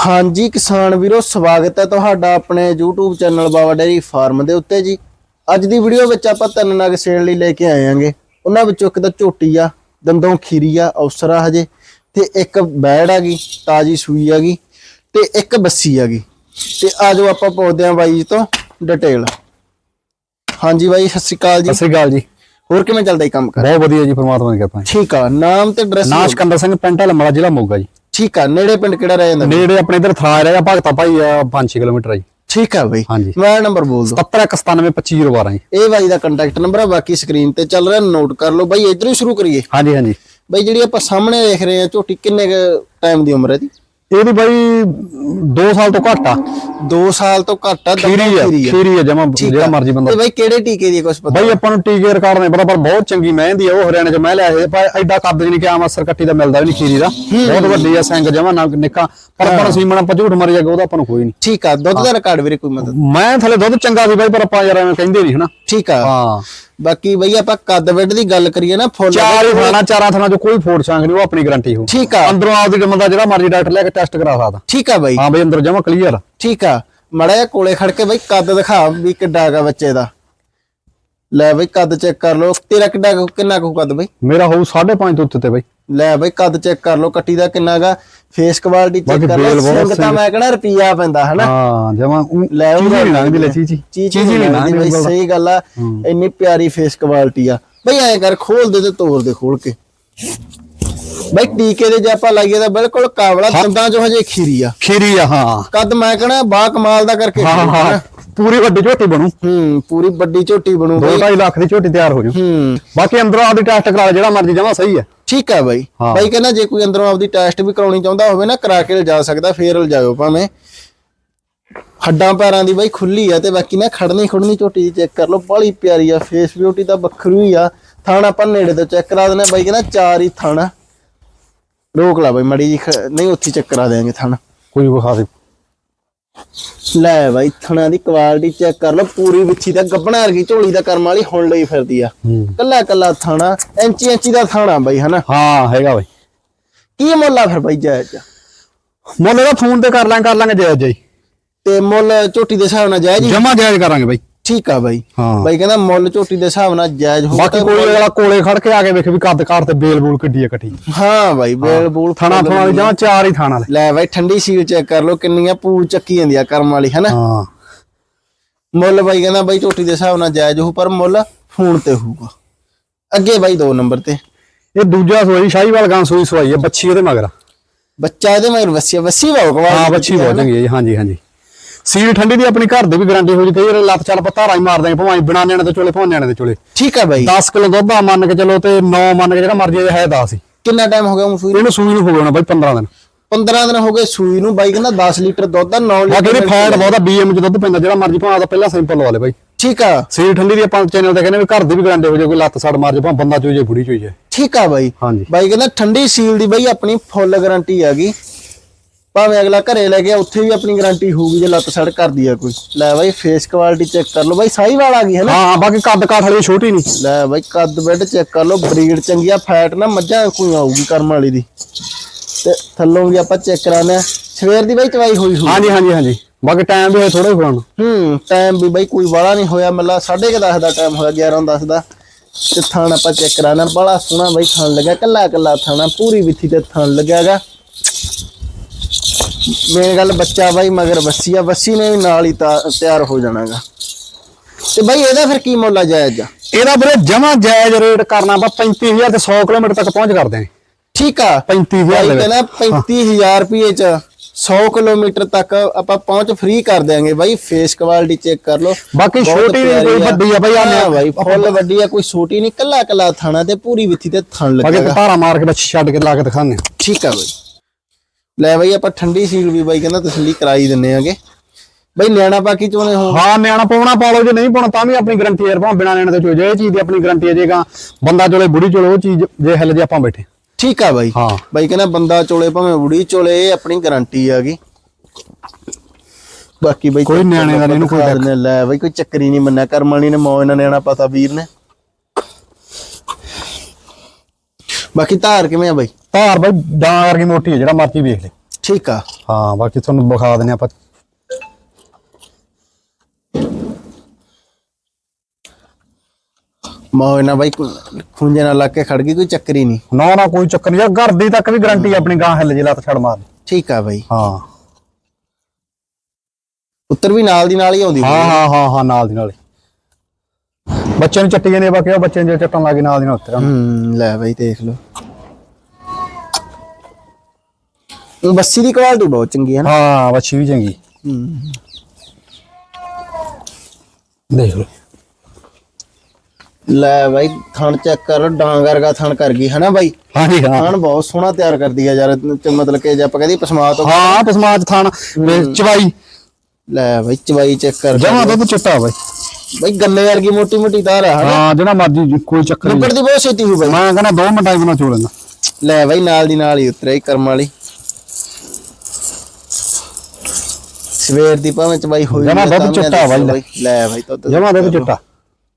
ਹਾਂਜੀ ਕਿਸਾਨ ਵੀਰੋ ਸਵਾਗਤ ਹੈ ਤੁਹਾਡਾ ਆਪਣੇ YouTube channel Baba dairy farm ਦੇ ਉੱਤੇ ਜੀ। ਅੱਜ ਦੀ ਵੀਡੀਓ ਵਿੱਚ ਆਪਾਂ ਤਿੰਨ ਨਗ ਸੇਲ ਲਈ ਲੈ ਕੇ ਆਏ ਆਂਗੇ। ਉਹਨਾਂ ਵਿੱਚੋਂ ਇੱਕ ਤਾਂ ਝੋਟੀ ਆ ਦੰਦੋਂ ਖੀਰੀ ਆ ਅਵਸਰਾ ਹਜੇ ਤੇ ਇੱਕ ਬੈੜ ਹੈਗੀ ਤਾਜੀ ਸੂਈ ਹੈਗੀ ਤੇ ਇੱਕ ਬੱਸੀ ਹੈਗੀ ਤੇ ਆਜੋ ਆਪਾਂ ਪੁੱਛਦੇ ਆਂ ਬਾਈ ਜੀ ਤੋਂ ਡਿਟੇਲ ਹਾਂਜੀ ਬਾਈ ਸਤਿ ਸ਼੍ਰੀ ਅਕਾਲ ਜੀ। ਸਤਿ ਸ੍ਰੀ ਅਕਾਲ ਜੀ। ਹੋਰ ਕਿਵੇਂ ਚੱਲਦਾ ਜੀ ਕੰਮ ਕਰ ਬਹੁਤ ਵਧੀਆ ਜੀ ਪਰਮਾਤਮਾ ਦੀ ਕਿਰਪਾ ਠੀਕ ਆ ਨਾਮ ਤੇ ਐਡਰੈਸ ਨਾਮ ਸਿਕੰਦਰ ਸਿੰਘ ਪਿੰਡ ਲੰਮੜਾ ਜ਼ਿਲ੍ਹਾ ਮੋਗਾ ਜੀ। ਠੀਕ ਆ ਨੇੜੇ ਪਿੰਡ ਕਿਹੜਾ ਰਹਿ ਜਾਂਦਾ? ਨੇੜੇ ਆਪਣੇ ਇਧਰ ਥਾਰ ਹੈ ਭਗਤਾ ਭਾਈ ਆ 5-6 ਕਿਲੋਮੀਟਰ ਆ ਜੀ। ਠੀਕ ਆ ਬਾਈ। ਮੈਂ ਨੰਬਰ ਬੋਲ ਦੋ 71972512 ਜੀ। ਇਹ ਬਾਈ ਦਾ ਕੰਟੈਕਟ ਨੰਬਰ ਆ ਬਾਕੀ ਸਕਰੀਨ ਤੇ ਚੱਲ ਰਿਹਾ ਨੋਟ ਕਰ ਲਓ। ਬਾਈ ਇਧਰੋਂ ਸ਼ੁਰੂ ਕਰੀਏ। ਹਾਂਜੀ ਹਾਂਜੀ। ਬਾਈ ਜਿਹੜੀ ਆਪਾਂ ਸਾਹਮਣੇ ਦੇਖ ਰਹੇ ਆ ਝੋਟੀ ਕਿੰਨੇ ਟਾਈਮ ਦੀ ਉਮਰ ਹੈ ਦੀ ਇਹਦੀ ਬਾਈ 2 ਸਾਲ ਤੋਂ ਘੱਟ ਆ। 2 ਸਾਲ ਤੋਂ ਘੱਟ ਆ ਖੀਰੀ ਆ ਖੀਰੀ ਆ। ਜਮਾ ਜਿਹੜਾ। ਮਰਜ਼ੀ ਬੰਦਾ। ਤੇ ਬਾਈ ਕਿਹੜੇ ਟੀਕੇ ਦੀ ਕੁਝ ਪਤਾ? ਬਾਈ ਆਪਾਂ ਨੂੰ ਟੀਕੇ ਰਿਕਾਰਡ ਨਹੀਂ ਪਤਾ ਪਰ ਬਹੁਤ ਚੰਗੀ ਮਹਿੰਦੀ ਆ ਉਹ ਹਰਿਆਣੇ ਚ ਮੈਂ ਲਿਆ ਸੀ। ਪਰ ਐਡਾ ਕੱਦ ਨਹੀਂ ਕਿ ਆਮ ਅਸਰ ਕੱਟੀ ਦਾ ਮਿਲਦਾ ਵੀ ਨਹੀਂ ਖੀਰੀ ਦਾ। ਬਹੁਤ ਵੱਡੀ ਆ ਸਿੰਘ ਜਮਾ ਨਾ ਨਿੱਕਾ। ਪਰ ਨੂੰ ਸੀਮਣ ਆਪਾਂ ਝੂਠ ਮਾਰੀ ਜਾਗਾ ਉਹਦਾ ਆਪਾਂ ਨੂੰ ਕੋਈ ਨਹੀਂ ਠੀਕ ਆ ਦੁੱਧ ਦਾ ਰਿਕਾਰਡ ਵੀਰੇ ਕੋਈ ਮਦਦ? ਮੈਂ ਥਲੇ ਦੁੱਧ ਚੰਗਾ ਸੀ ਬਾਈ ਪਰ ਆਪਾਂ ਯਾਰ ਐਵੇਂ ਕਹਿੰਦੇ ਨਹੀਂ ਹਨਾ? ਠੀਕ ਆ। ਹਾਂ। ਬਾਕੀ ਬਈ ਆਪਾਂ ਕੱਦ ਵੱਡ ਦੀ ਗੱਲ ਕਰੀਏ ਨਾ ਫੁੱਲ ਚਾਰ ਹੀ ਖਾਣਾ ਚਾਰਾਂ ਥਾਣਾ ਚ ਕੋਈ ਫੋੜ ਛਾਂਗ ਨਹੀਂ ਉਹ ਆਪਣੀ ਗਾਰੰਟੀ ਹੋ ਠੀਕ ਆ। ਅੰਦਰੋਂ ਆਪਦੀ ਬੰਦਾ ਜਿਹੜਾ ਮਰਜ਼ੀ ਡਾਕਟਰ ਲੈ ਕੇ ਟੈਸਟ ਕਰਾ ਸਕਦਾ। ਠੀਕ ਆ ਬਾਈ। ਹਾਂ ਬਈ ਅੰਦਰ ਜਮਾ ਕਲੀਅਰ ਠੀਕ ਆ। ਮੜਾ ਜਿਹਾ ਕੋਲੇ ਖੜ ਕੇ ਬਈ ਕੱਦ ਦਿਖਾ ਵੀ ਕਿੱਡਾ ਹੈਗਾ ਬੱਚੇ ਦਾ। ਲੈ ਬਈ ਕੱਦ ਚੈੱਕ ਕਰ ਲਓ। ਤੇਰਾ ਕਿੱਡਾ ਕਿੰਨਾ ਕੁ ਕੱਦ ਬਈ? ਮੇਰਾ ਹੋਊ 5.5 ਤੋਂ ਉੱਤੇ ਤੇ ਬਈ। ਲੈ ਬਈ ਕੱਦ ਚੈੱਕ ਕਰ ਲਓ ਕੱਟੀ ਦਾ ਕਿੰਨਾ ਹੈਗਾ ਫੇਸ ਕੁਆਲਿਟੀ ਚੈੱਕ ਕਰ ਲਓ ਬਹੁਤ ਸਿੰਘ ਤਾਂ ਮੈਂ ਕਹਣਾ ਰੁਪਿਆ ਪੈਂਦਾ ਹਨਾ? ਹਾਂ ਜਮਾ ਲੈ ਉਹ ਚੀਜ਼ੀ ਨਹੀਂ ਲੰਘਦੀ ਲੈ ਚੀਜ਼ੀ ਚੀਚੀ ਨਹੀਂ ਲੰਘਦੀ ਬਈ ਸਹੀ ਗੱਲ ਆ। ਇੰਨੀ ਪਿਆਰੀ ਫੇਸ ਕੁਆਲਿਟੀ ਆ। ਬਈ ਐਂ ਕਰ ਖੋਲ ਦੇ ਤੇ ਤੋੜ ਦੇ ਖੋਲ ਕੇ। ਬਈ ਟੀਕੇ ਦੇ ਜੇ ਆਪਾਂ ਲਾਈਏ ਤਾਂ ਬਿਲਕੁਲ ਕਾਬਲਾ ਦੰਦਾਂ ਚੋਂ ਹਜੇ ਖੀਰੀ ਆ। ਖੀਰੀ ਆ ਹਾਂ। ਕੱਦ ਮੈਂ ਕਹਣਾ ਬਾ ਕਮਾਲ ਦਾ ਕਰਕੇ ਹਾਂ ਹਾਂ। ਪੂਰੀ ਵੱਡੀ ਝੋਟੀ ਬਣੂ। ਹੂੰ ਪੂਰੀ ਵੱਡੀ ਝੋਟੀ ਬਣੂ ਬਈ। 2.5 ਲੱਖ ਦੀ ਝੋਟੀ ਤਿਆਰ ਹੋ ਜੂ। ਹੂੰ। ਬਾਕੀ ਅੰਦਰੋਂ ਆਪਦੀ ਟੈਸਟ ਕਰਾ ਲੈ ਜਿਹੜਾ ਮਰਜ਼ੀ ਜਮਾ ਸਹੀ ਹੈ ਠੀਕ ਹੈ ਬਾਈ। ਬਾਈ ਕਹਿੰਦਾ ਜੇ ਕੋਈ ਅੰਦਰੋਂ ਆਪਦੀ ਟੈਸਟ ਵੀ ਕਰਾਉਣੀ ਚਾਹੁੰਦਾ ਹੋਵੇ ਨਾ ਕਰਾ ਕੇ ਲਿਜਾ ਸਕਦਾ ਫੇਰ ਲਿਜਾਓ ਭਾਵੇਂ। ਹੱਡਾਂ ਪੈਰਾਂ ਦੀ ਬਾਈ ਖੁੱਲੀ ਆ ਤੇ ਬਾਕੀ ਨਾ ਖੜਨੀ ਖੁੜਨੀ ਝੋਟੀ ਦੀ ਚੈੱਕ ਕਰ ਲਓ ਬੜੀ ਪਿਆਰੀ ਆ ਫੇਸ ਬਿਊਟੀ ਤਾਂ ਵੱਖਰੀ ਹੀ ਆ। ਥਾਣਾ ਆਪਾਂ ਨੇੜੇ ਤੋਂ ਚੈੱਕ ਕਰਾ ਦਿੰਦੇ ਬਾਈ ਕਹਿੰਦਾ ਚਾਰ ਹੀ ਥਾਣਾ। ਰੋਕ ਲਾ ਬਾਈ ਮੜੀ ਜੀ ਨਹੀਂ ਉੱਥੇ ਚੈੱਕ ਕਰਾ ਦੇਾਂਗੇ ਥਾਣਾ। ਕੋਈ ਵਿਖਾ ਦੇ। ਲੈ ਬਾਈ ਥਣਾ ਦੀ ਕੁਆਲਿਟੀ ਚੈੱਕ ਕਰ ਲਓ ਪੂਰੀ ਵਿੱਚੀ ਦਾ ਗੱਬਣਾ ਵਰਗੀ ਝੋਲੀ ਦਾ ਕਰਮ ਵਾਲੀ ਹੁਣ ਲਈ ਫਿਰਦੀ ਆ। ਕੱਲਾ ਕੱਲਾ ਥਾਣਾ ਇੰਚੀ ਇੰਚੀ ਦਾ ਥਾਣਾ ਬਾਈ ਹਨਾ? ਹਾਂ ਹੈਗਾ ਬਈ। ਕੀ ਮੁੱਲ ਆ ਫਿਰ ਬਾਈ ਜਾਇਜ਼? ਮੁੱਲ ਇਹਦਾ ਫੋਨ ਤੇ ਕਰ ਲਾਂ ਕਰ ਲਾਂਗੇ ਜਾਇਜ਼ ਜਾਈ। ਤੇ ਮੁੱਲ ਝੋਟੀ ਦੇ ਹਿਸਾਬ ਨਾਲ ਜਾਇਜ਼ ਜਮਾ ਜਾਇਜ਼ ਕਰਾਂਗੇ ਬਈ। ਠੀਕ ਆ ਬਾਈ। ਹਾਂ। ਬਾਈ ਕਹਿੰਦਾ ਮੁੱਲ ਝੋਟੀ ਦੇ ਹਿਸਾਬ ਨਾਲ ਜਾਇਜ਼ ਹੋਊ ਬਾਕੀ ਕੋਈ ਅਗਲਾ ਕੋਲੇ ਖੜ ਕੇ ਆ ਕੇ ਵੇਖ ਵੀ ਕੱਦ ਕਾਰ ਤੇ ਬੇਲ ਬੂਲ ਕਿੱਡੀ ਆ ਇਕੱਠੀ। ਹਾਂ ਬਾਈ ਬੇਲ ਬੂਲ ਥਾਣਾ ਥਾਣਾ ਦੀ ਜਮਾ ਚਾਰ ਹੀ ਥਾਣਾ ਲੈ। ਬਾਈ ਠੰਡੀ ਸੀਲ ਚੈੱਕ ਕਰ ਲਓ ਕਿੰਨੀਆਂ ਪੂਲ ਚੱਕੀ ਜਾਂਦੀ ਆ ਕਰਮ ਵਾਲੀ ਹੈਨਾ? ਹਾਂ। ਮੁੱਲ ਬਾਈ ਕਹਿੰਦਾ ਬਾਈ ਝੋਟੀ ਦੇ ਹਿਸਾਬ ਨਾਲ ਜਾਇਜ਼ ਹੋਊ ਪਰ ਮੁੱਲ ਫੋਨ ਤੇ ਹੋਊਗਾ। ਅੱਗੇ ਬਾਈ ਦੋ ਨੰਬਰ ਤੇ। ਇਹ ਦੂਜਾ ਸੋਈ ਸ਼ਾਹੀਵਾਲ ਗਾਂ ਸੋਈ ਸਵਾਈ ਹੈ ਬੱਚੀ ਉਹਦੇ ਮਗਰ। ਬੱਚਾ ਇਹਦੇ ਮਗਰ ਵਸੀਆ ਵਸੀ ਬਾਉ ਕਵਾ ਹਾਂ ਬੱਚੀ ਬਹੁਤ ਚੰਗੀ ਹੈ ਜੀ ਹਾਂਜੀ ਹਾਂਜੀ। ਸੀਲ ਠੰਡੀ ਦੀ ਆਪਣੀ ਘਰ ਦੇ ਵੀ ਗਾਰੰਟੀ ਹੋ ਜੀ ਕਈ ਵਾਰ ਲੱਤ ਚੱਲ ਪਤਾ ਰਾਈ ਮਾਰ ਦਾਂਗੇ ਭਾਵੇਂ ਬਿਨਾ ਨਿਆਣੇ ਤੇ ਚੋਲੇ ਭਾਵੇਂ ਨਿਆਣੇ ਤੇ ਚੋਲੇ। ਠੀਕ ਆ ਬਾਈ। 10 ਕਿਲੋ ਦੁੱਧ ਆ ਮੰਨ ਕੇ ਚਲੋ ਤੇ 9 ਮੰਨ ਕੇ ਜਿਹੜਾ ਮਰਜ਼ੀ ਹੈ 10 ਹੀ। ਕਿੰਨਾ ਟਾਈਮ ਹੋ ਗਿਆ ਸੂਈ ਨੂੰ? ਇਹਨੂੰ ਸੂਈ ਨੂੰ ਹੋ ਜਾਣਾ ਬਾਈ 15 ਦਿਨ। 15 ਦਿਨ ਹੋ ਗਏ ਸੂਈ ਨੂੰ ਬਾਈ ਕਹਿੰਦਾ 10 ਲੀਟਰ ਦੁੱਧ ਦਾ 9 ਬਾਕੀ ਲੀਟਰ ਇਹਦੀ ਫੈਟ ਬਹੁਤ ਆ ਬੀਐਮ ਚ ਦੁੱਧ ਪੈਂਦਾ ਜਿਹੜਾ ਮਰਜ਼ੀ ਭਾਵੇਂ ਆਦਾ ਪਹਿਲਾਂ ਸਿੰਪਲ ਲਵਾ ਲੈ ਬਾਈ। ਠੀਕ ਆ। ਸੀਲ ਠੰਡੀ ਦੀ ਆਪਾਂ ਚੈਨਲ ਤੇ ਕਹਿੰਦੇ ਵੀ ਘਰ ਦੀ ਵੀ ਗਾਰੰਟੀ ਹੋ ਜਾਏ ਕੋਈ ਲੱਤ ਸੜ ਮਾਰ ਜੇ ਭਾਵੇਂ ਬੰਦਾ ਚੋਈ ਜੇ ਬੁੜੀ ਚੋਈ ਜੇ ਠੀਕ ਆ ਬਾਈ। ਹਾਂਜੀ। ਬਾਈ ਕਹਿੰਦਾ ਠੰਡੀ ਸੀਲ ਦੀ ਬਾਈ ਆਪਣੀ ਫੁੱਲ ਗਾਰੰਟੀ ਹੈਗੀ ਭਾਵੇਂ ਅਗਲਾ ਘਰੇ ਲੈ ਗਿਆ ਉੱਥੇ ਵੀ ਆਪਣੀ ਗਾਰੰਟੀ ਹੋਊਗੀ ਜੇ ਲੱਤ ਸੜ ਕਰਦੀ ਆ ਕੋਈ। ਲੈ ਬਾਈ ਫੇਸ ਕੁਆਲਿਟੀ ਚੈੱਕ ਕਰ ਲਓ। ਬਾਈ ਸਾਈ ਵਾਲ ਆ ਗਈ ਹੈ ਨਾ? ਹਾਂ ਬਾਕੀ ਕੱਦ ਕਾਠ ਵਾਲੀ ਛੋਟੀ ਨਹੀਂ। ਲੈ ਬਾਈ ਕੱਦ ਬੈੱਡ ਚੈੱਕ ਕਰ ਲਓ। ਬਰੀਡ ਚੰਗੀ ਆ ਫੈਟ ਨਾ ਮੱਝਾਂ ਕੋਈ ਆਊਗੀ ਕਰਮ ਵਾਲੀ ਦੀ। ਤੇ ਥੱਲੋਂ ਵੀ ਆਪਾਂ ਚੈੱਕ ਕਰਾਉਂਦੇ ਆ। ਸਵੇਰ ਦੀ ਬਾਈ ਚਵਾਈ ਹੋਈ ਹੋਈ ਹਾਂਜੀ ਹਾਂਜੀ ਹਾਂਜੀ। ਬਾਕੀ ਟਾਈਮ ਵੀ ਥੋੜਾ ਹੀ ਫੜਾਉਣਾ ਹੂੰ ਟਾਈਮ ਵੀ ਬਾਈ ਕੋਈ ਵਾਲਾ ਨਹੀਂ ਹੋਇਆ। ਮੱਲਾ 10:30 ਦਾ ਟਾਈਮ ਹੋਇਆ 11 10 ਦਾ। ਤੇ ਥਾਣ ਆਪਾਂ ਚੈੱਕ ਕਰਾਣਾ ਬੜਾ ਸੋਹਣਾ ਬਾਈ ਥਾਣ ਲੱਗਿਆ ਕੱਲਾ ਕੱਲਾ ਥਾਣਾ। ਪੂਰੀ ਵਿੱਥੀ ਤੇ ਥਾਣ ਲੱਗਿਆਗਾ ਮੇਨ ਗੱਲ ਬੱਚਾ ਬਾਈ ਮਗਰ ਬੱਸੀ ਆ। ਬੱਸੀ ਨੇ ਵੀ ਨਾਲ ਹੀ ਤਿਆਰ ਹੋ ਜਾਣਾਗਾ। ਤੇ ਬਾਈ ਇਹਦਾ ਫਿਰ ਕੀ ਮੁੱਲ ਆ ਜਾਇਜ਼? ਆ ਇਹਦਾ ਵੀਰੇ ਜਮਾ ਜਾਇਜ਼ ਰੇਟ ਕਰਨਾ ਆਪਾਂ 35000 ਤੇ 100 ਕਿਲੋਮੀਟਰ ਤੱਕ ਪਹੁੰਚ ਕਰਦੇ ਹਾਂ। ਠੀਕ ਆ। 35000 ਬਾਈ ਦੇ ਵਿੱਚ। ਕਹਿੰਦਾ 35000 ਰੁਪਏ ਚ 100 ਕਿਲੋਮੀਟਰ ਤੱਕ ਆਪਾਂ ਪਹੁੰਚ ਫ੍ਰੀ ਕਰ ਦਿਆਂਗੇ। ਬਾਈ ਫੇਸ ਕੁਆਲਿਟੀ ਚੈੱਕ ਕਰ ਲਓ। ਬਾਕੀ ਛੋਟੀ ਨਹੀਂ ਕੋਈ ਵੱਡੀ ਆ ਬਾਈ ਆ ਬਾਈ ਫੁੱਲ ਵੱਡੀ ਆ ਕੋਈ ਛੋਟੀ ਨਹੀਂ। ਕੱਲਾ ਕੱਲਾ ਥਾਣਾ ਤੇ ਪੂਰੀ ਵਿੱਥੀ ਤੇ ਥਣ ਬਾਕੀ ਲੱਗੇਗਾ। ਧਾਰਾ ਮਾਰ ਕੇ ਬੱਚੀ ਛੱਡ ਕੇ ਲਾ ਕੇ ਹਾਂ। ਠੀਕ ਆ ਬਾਈ। ਲੈ ਬਾਈ ਆਪਾਂ ਠੰਡੀ ਸੀਲ ਵੀ ਬਾਈ ਕਹਿੰਦਾ ਤਸੱਲੀ ਕਰਾਈ ਦਿੰਨੇ ਆਗੇ। ਬਾਈ ਨਿਆਣਾ ਬਾਕੀ ਚੋਨੇ ਹੋ ਹਾਂ ਨਿਆਣਾ ਪਾਉਣਾ ਪਾ ਲਓ ਜੇ ਨਹੀਂ ਪਾਉਣਾ ਤਾਂ ਵੀ ਆਪਣੀ ਗਾਰੰਟੀ ਹੈ ਭਾਵੇਂ ਬਿਨਾ ਨਿਆਣੇ ਤੇ ਚੋ ਜੇ ਇਹ ਚੀਜ਼ ਦੀ ਆਪਣੀ ਗਾਰੰਟੀ ਹੈ ਜੇਗਾ ਬੰਦਾ ਚੋਲੇ ਬੁੜੀ ਚੋਲੇ ਉਹ ਚੀਜ਼ ਜੇ ਹਿੱਲ ਜੇ ਆਪਾਂ ਬੈਠੇ। ਠੀਕ ਆ ਬਾਈ। ਹਾਂ। ਬਾਈ ਕਹਿੰਦਾ ਬੰਦਾ ਚੋਲੇ ਭਾਵੇਂ ਉੜੀ ਚੋਲੇ ਇਹ ਆਪਣੀ ਗਾਰੰਟੀ ਆਗੀ ਬਾਕੀ ਬਾਈ ਕੋਈ ਨਿਆਣੇ ਦਾ ਇਹਨੂੰ ਕੋਈ ਆ। ਲੈ ਬਾਈ ਕੋਈ ਚੱਕਰੀ ਨਹੀਂ ਮੰਨਿਆ। ਕਰਮਾਣੀ ਨੇ ਮੌਜ ਨਾਲ ਨਿਆਣਾ ਪਤਾ ਵੀਰ ਨੇ। ਬਾਕੀ ਧਾਰ ਕਿਵੇਂ ਆ ਬਾਈ? ਧਾਰ ਬਾਈ ਡਾਂ ਵਰਗੀ ਮੋਟੀ ਹੈ ਜਿਹੜਾ ਮਰਜ਼ੀ ਵੇਖ ਲੈ। ਠੀਕ ਆ। ਹਾਂ ਬਾਕੀ ਤੁਹਾਨੂੰ ਵਿਖਾ ਦਿੰਦੇ ਆਪਾਂ। ਮੌਜ ਨਾ ਬਾਈ ਖੁੰਝੇ ਨਾਲ ਲੱਗ ਕੇ ਖੜ ਗਈ ਕੋਈ ਚੱਕਰ ਹੀ ਨਹੀਂ। ਨਾ ਨਾ ਕੋਈ ਚੱਕਰ ਨਹੀਂ। ਘਰ ਦੀ ਤੱਕ ਵੀ ਗਾਰੰਟੀ ਆਪਣੀ ਗਾਂ ਹਿੱਲ ਜੇ ਲੱਤ ਛੜ ਮਾਰ। ਠੀਕ ਆ ਬਾਈ। ਹਾਂ। ਉੱਤਰ ਵੀ ਨਾਲ ਦੀ ਨਾਲ ਹੀ ਆਉਂਦੀ ਹਾਂ ਹਾਂ ਹਾਂ ਹਾਂ ਨਾਲ ਦੀ ਨਾਲ ਹੀ। ਬੱਚੇ ਨੂੰ ਚੱਟੀ ਜਾਂਦੇ ਬਾਕੀ ਉਹ ਬੱਚੇ ਨੂੰ ਚੱਟਣ ਲੱਗੇ ਨਾਲ ਦੀ ਨਾਲ ਉੱਤਰ ਹੂੰ ਲੈ ਬਾਈ ਦੇਖ ਲਓ ਉਹ ਬੱਸੀ ਦੀ ਕੁਆਲਿਟੀ ਬਹੁਤ ਚੰਗੀ ਹੈ ਨਾ। ਹਾਂ ਬੱਚੀ ਵੀ ਚੰਗੀ। ਹੂੰ ਦੇਖ ਲਓ। ਲੈ ਬਾਈ ਥਣ ਚੈੱਕ ਕਰ ਡਾਂਗ ਵਰਗਾ ਥਣ ਕਰ ਗਈ ਹਨਾ ਬਾਈ? ਹਾਂਜੀ ਹਾਂ। ਥਣ ਬਹੁਤ ਸੋਹਣਾ ਤਿਆਰ ਕਰਦੀ ਆ ਯਾਰ ਮਤਲਬ ਕਿ ਜੇ ਆਪਾਂ ਕਹਿੰਦੇ ਪਸਮਾ ਤੋਂ। ਹਾਂ ਪਸਮਾਜ ਥਾਨ ਤੇ ਚਵਾਈ। ਲੈ ਬਾਈ ਚਵਾਈ ਚੈੱਕ ਕਰ ਜਮਾ ਦੁੱਧ ਚਿੱਟਾ ਬਾਈ। ਬਾਈ ਗੰਨੇ ਵਰਗੀ ਮੋਟੀ ਮੋਟੀ ਤਾਰ ਆ ਹਾਂ ਜਿਹੜਾ ਮਰਜ਼ੀ ਕੋਈ ਚੱਕਰ ਨਹੀਂ। ਨੁੱਕੜ ਦੀ ਬਹੁਤ ਛੇਤੀ ਹੋ ਬਾਈ। ਮੈਂ ਕਹਿੰਦਾ 2 ਮਿੰਟਾਂ 'ਚ ਬਣਾ ਚੋ ਲੈਂਦਾ। ਲੈ ਬਾਈ ਨਾਲ ਦੀ ਨਾਲ ਹੀ ਉਤਰਿਆ ਕਰਮ ਵਾਲੀ। ਸਵੇਰ ਦੀ ਭਾਵੇਂ ਚਵਾਈ ਹੋਈ ਜਮਾਂ ਦੁੱਧ ਚਿੱਟਾ ਬਾਈ ਲੈ। ਬਾਈ ਦੁੱਧ ਜਮਾ ਦੁੱਧ ਚਿੱਟਾ।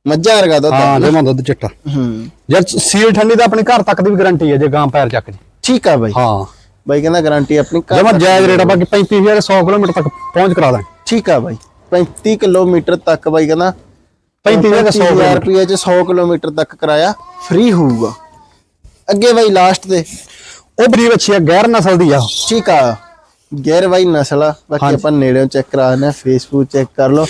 ਮੱਝਾਂ ਵਰਗਾ ਦੁੱਧ ਹਾਂ ਜਮਾ ਦੁੱਧ ਚਿੱਟਾ। ਹੂੰ। ਯਾਰ ਸੀਲ ਠੰਡੀ ਦਾ ਆਪਣੇ ਘਰ ਤੱਕ ਦੀ ਵੀ ਗਾਰੰਟੀ ਹੈ ਜੇ ਗਾਂ ਪੈਰ ਚੱਕ ਜੇ। ਠੀਕ ਆ ਬਾਈ। ਹਾਂ। ਬਾਈ ਕਹਿੰਦਾ ਗਾਰੰਟੀ ਆਪਣੀ ਘਰ ਜਮਾ ਜਾਇਜ਼ ਰੇਟ ਆ ਬਾਕੀ 35000 100 ਕਿਲੋਮੀਟਰ ਤੱਕ ਪਹੁੰਚ ਕਰਾ ਦਾਂਗੇ ਠੀਕ ਆ ਬਾਈ। 35 ਕਿਲੋਮੀਟਰ ਤੱਕ ਬਾਈ ਕਹਿੰਦਾ। 35000 100 ਹਜ਼ਾਰ ਰੁਪਏ ਚ 100 ਕਿਲੋਮੀਟਰ ਤੱਕ ਕਿਰਾਇਆ ਫ੍ਰੀ ਹੋਊਗਾ। ਅੱਗੇ ਬਾਈ ਲਾਸਟ ਤੇ। ਉਹ ਬਰੀਡ ਅੱਛੀ ਆ ਗੈਰ ਨਸਲ ਦੀ ਆ। ਠੀਕ ਆ। ਗੈਰ ਬਾਈ ਨਸਲ ਆ ਬਾਕੀ ਆਪਾਂ ਨੇੜਿਓਂ ਚੈੱਕ ਕਰਾ ਦਿੰਦੇ ਆ ਫੇਸਬੁੱਕ ਚੈੱਕ ਕਰ ਲਓ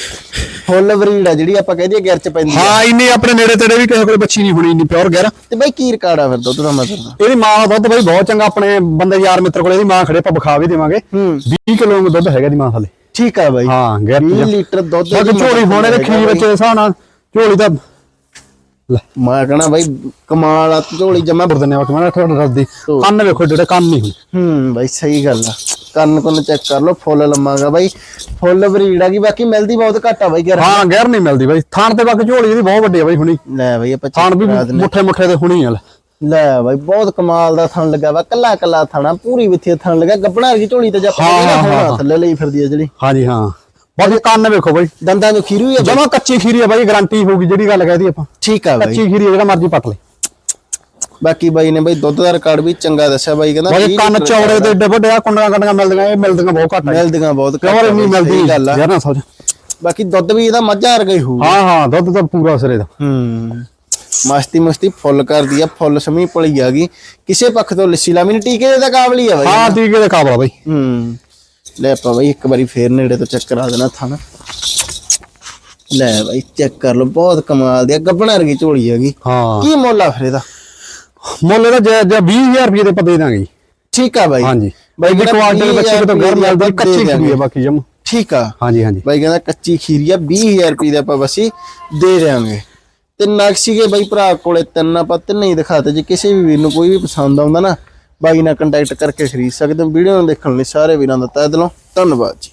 ਫੁੱਲ ਬਰੀਡ ਆ ਜਿਹੜੀ ਆਪਾਂ ਕਹਦੇ ਗੈਰ ਚ ਪੈਂਦੀ ਆ ਹਾਂ ਇੰਨੀ ਆਪਣੇ ਨੇੜੇ ਤੇੜੇ ਵੀ ਕਿਸੇ ਕੋਲ ਬੱਚੀ ਨਹੀਂ ਹੋਣੀ ਇੰਨੀ ਪਿਓਰ ਗੈਰ ਤੇ ਬਾਈ ਕੀ ਰਿਕਾਰਡ ਆ ਫਿਰ ਦੁੱਧ ਦਾ ਮਤਲਬ ਇਹਦੀ ਮਾਂ ਦਾ ਦੁੱਧ ਬਈ ਬਹੁਤ ਚੰਗਾ ਆਪਣੇ ਬੰਦੇ ਯਾਰ ਮਿੱਤਰ ਕੋਲ ਇਹਦੀ ਮਾਂ ਖੜੇ ਆਪਾਂ ਵਿਖਾ ਵੀ ਦੇਵਾਂਗੇ ਹੂੰ 20 ਕਿਲੋ ਦੁੱਧ ਹੈਗਾ ਦੀ ਮਾਂ ਥੱਲੇ ਠੀਕ ਆ ਬਾਈ ਹਾਂ ਗੈਰ 20 ਲੀਟਰ ਦੁੱਧ ਬਾਕੀ ਦੀ ਝੋਲੀ ਹੋਣੇ ਦੇ ਖੀਰ ਵਿੱਚ ਦੇ ਹਿਸਾਬ ਨਾਲ ਝੋਲੀ ਲੈ ਮੈਂ ਕਹਣਾ ਬਾਈ ਕਮਾਲ ਆ ਝੋਲੀ ਜਮਾ ਬੁਰ ਦਿੰਨੇ ਵਕਤ ਮੈਂ ਥੋੜਾ ਰੱਦੀ ਕੰਨ ਵੇਖੋ ਜਿਹੜੇ ਕੰਨ ਨਹੀਂ ਹੁੰਦੇ ਹੂੰ ਬਾਈ ਸਹੀ ਗੱਲ ਆ ਕੰਨ ਕੁੰਨ ਚੈੱਕ ਕਰ ਲਓ ਫੁੱਲ ਲੰਮਾਗਾ ਬਾਈ। ਫੁੱਲ ਬਰੀਡ ਆ ਗਈ ਬਾਕੀ ਮਿਲਦੀ ਬਹੁਤ ਘੱਟ ਆ ਬਾਈ ਯਾਰ ਹਾਂ ਗੈਰ ਨਹੀਂ ਮਿਲਦੀ ਬਾਈ। ਥਾਣ ਤੇ ਬਾਕੀ ਝੋਲੀ ਇਹਦੀ ਬਹੁਤ ਵੱਡੀ ਆ ਬਾਈ ਹੁਣੀ। ਲੈ ਬਾਈ ਆਪਾਂ ਥਾਣ ਵੀ ਮੁੱਠੇ ਮੁੱਠੇ ਤੇ ਹੁਣੀ ਆ ਲੈ। ਬਾਈ ਬਹੁਤ ਕਮਾਲ ਦਾ ਥਣ ਲੱਗਾ ਵਾ ਕੱਲਾ ਕੱਲਾ ਥਣਾ ਪੂਰੀ ਵਿੱਥੀ ਥਣ ਲੱਗਾ। ਗੱਬਣਾ ਵਰਗੀ ਝੋਲੀ ਤੇ ਜੱਪ। ਥੱਲੇ ਲਈ ਫਿਰਦੀ ਆ ਜਿਹੜੀ। ਹਾਂਜੀ ਹਾਂ। ਬਾਕੀ ਕੰਨ ਵੇਖੋ ਬਾਈ। ਦੰਦਾਂ ਨੂੰ ਖੀਰੂ ਹੀ ਆ। ਜਮਾ ਕੱਚੀ ਖੀਰੀ ਆ ਬਾਈ ਗਾਰੰਟੀ ਹੋਊਗੀ ਜਿਹੜੀ ਗੱਲ ਕਹਦੀ ਆਪਾਂ। ਠੀਕ ਆ ਬਾਈ। ਕੱਚੀ ਖੀਰੀ ਜਿਹੜਾ ਮਰਜ਼ੀ ਪੱਟ ਲੈ। ਬਾਕੀ ਬਾਈ ਨੇ ਬਾਈ ਦੁੱਧ ਦਾ ਰਿਕਾਰਡ ਵੀ ਚੰਗਾ ਦੱਸਿਆ ਬਾਈ ਕਹਿੰਦਾ 20 ਕੰਨ ਚੌੜੇ ਤੇ ਏਡੇ ਵੱਡੇ ਆ ਕੁੰਡੀਆਂ ਕੰਡੀਆਂ ਮਿਲਦੀਆਂ ਇਹ ਮਿਲਦੀਆਂ ਬਹੁਤ ਘੱਟ ਆ। ਮਿਲਦੀਆਂ ਬਹੁਤ ਘੱਟ ਇੰਨੀ ਬਾਈ, ਮਿਲਦੀ ਸਹੀ ਗੱਲ ਆ। ਯਾਰ ਨਾ ਸਮਝ। ਬਾਕੀ ਦੁੱਧ ਵੀ ਇਹਦਾ ਮੱਝਾਂ ਵਰਗਾ ਹੀ ਹੋਊ। ਹਾਂ ਹਾਂ ਦੁੱਧ ਤਾਂ ਪੂਰਾ ਸਿਰੇ ਦਾ। ਹੂੰ ਮਸਤੀ ਮਸਤੀ ਫੁੱਲ ਕਰਦੀ ਆ ਫੁੱਲ ਸਮੀ ਪਲੀ ਆ ਗਈ। ਕਿਸੇ ਪੱਖ ਤੋਂ ਲੱਸੀ ਲਾਮੀ ਨਹੀਂ ਟੀਕੇ ਦਾ ਕਾਬਲੀ ਆ ਬਾਈ। ਹਾਂ ਟੀਕੇ ਦੇ ਕਾਬਲਾ ਬਾਈ। ਹੂੰ ਲੈ ਆਪਾਂ ਬਾਈ ਇੱਕ ਵਾਰੀ ਫੇਰ ਨੇੜੇ ਤੋਂ ਚੈੱਕ ਕਰਾ ਦੇਣਾ ਥਣ। ਲੈ ਬਾਈ ਚੈੱਕ ਕਰ ਲਓ ਬਹੁਤ ਕਮਾਲ ਦੀ ਆ ਗੱਬਣਾ ਵਰਗੀ ਝੋਲੀ ਹੈਗੀ ਹਾਂ। ਕੀ ਮੁੱਲ ਆ ਫਿਰ ਇਹਦਾ? ਮੁੱਲ ਇਹਦਾ ਜੇ ਜੇ 20000 ਰੁਪਏ ਦੇ ਆਪਾਂ ਦੇ ਦਾਂਗੇ ਜੀ। ਠੀਕ ਆ ਬਾਈ। ਹਾਂਜੀ। ਬਾਈ ਜਿਹੜਾ ਕੁਆਲਟੀ ਦੇ ਬੱਚੇ ਕਿਤੋਂ ਗਰ ਮਿਲਦੀ ਕੱਚੀ ਖੀਰੀ ਆ ਬਾਕੀ ਜਮ। ਠੀਕ ਆ। ਹਾਂਜੀ ਹਾਂਜੀ। ਬਾਈ ਕਹਿੰਦਾ ਕੱਚੀ ਖੀਰੀ ਆ 20000 ਰੁਪਏ ਦੇ ਆਪਾਂ ਬਸੀ ਦੇ ਦੇਵਾਂਗੇ ਤੇ ਨਕਸ਼ੀਗੇ ਬਾਈ ਭਰਾ ਕੋਲੇ ਤਿੰਨ ਆਪਾਂ ਤਿੰਨੇ ਹੀ ਦਿਖਾਤੇ ਜੇ ਕਿਸੇ ਵੀ ਵੀਰ ਨੂੰ ਕੋਈ ਵੀ ਪਸੰਦ ਆਉਂਦਾ ਨਾ ਬਾਈ ਨਾਲ ਕੰਟੈਕਟ ਕਰਕੇ ਖਰੀਦ ਸਕਦੇ ਹੋ। ਵੀਡੀਓ ਨੂੰ ਦੇਖਣ ਲਈ ਸਾਰੇ ਵੀਰਾਂ ਦਾ ਤਹਿ ਦਿਲੋਂ। ਧੰਨਵਾਦ ਜੀ।